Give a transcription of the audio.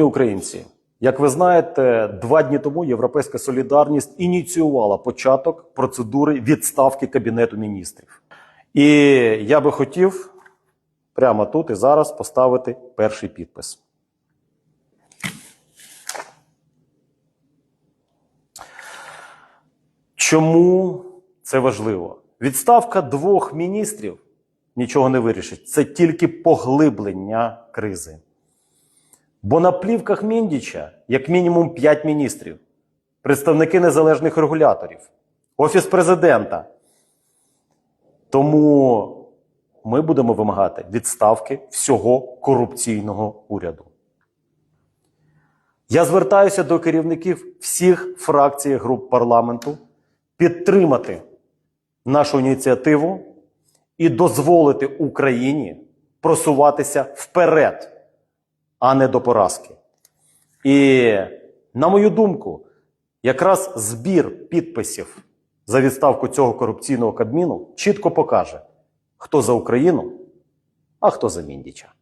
Українці, як ви знаєте, два дні тому Європейська солідарність ініціювала початок процедури відставки Кабінету міністрів. І я би хотів прямо тут і зараз поставити перший підпис. Чому це важливо? Відставка двох міністрів нічого не вирішить. Це тільки поглиблення кризи. Бо на плівках Міндіча як мінімум 5 міністрів, представники незалежних регуляторів, Офіс президента. Тому ми будемо вимагати відставки всього корупційного уряду. Я звертаюся до керівників всіх фракцій груп парламенту підтримати нашу ініціативу і дозволити Україні просуватися вперед, а не до поразки. І, на мою думку, якраз збір підписів за відставку цього корупційного кабміну чітко покаже, хто за Україну, а хто за Міндіча.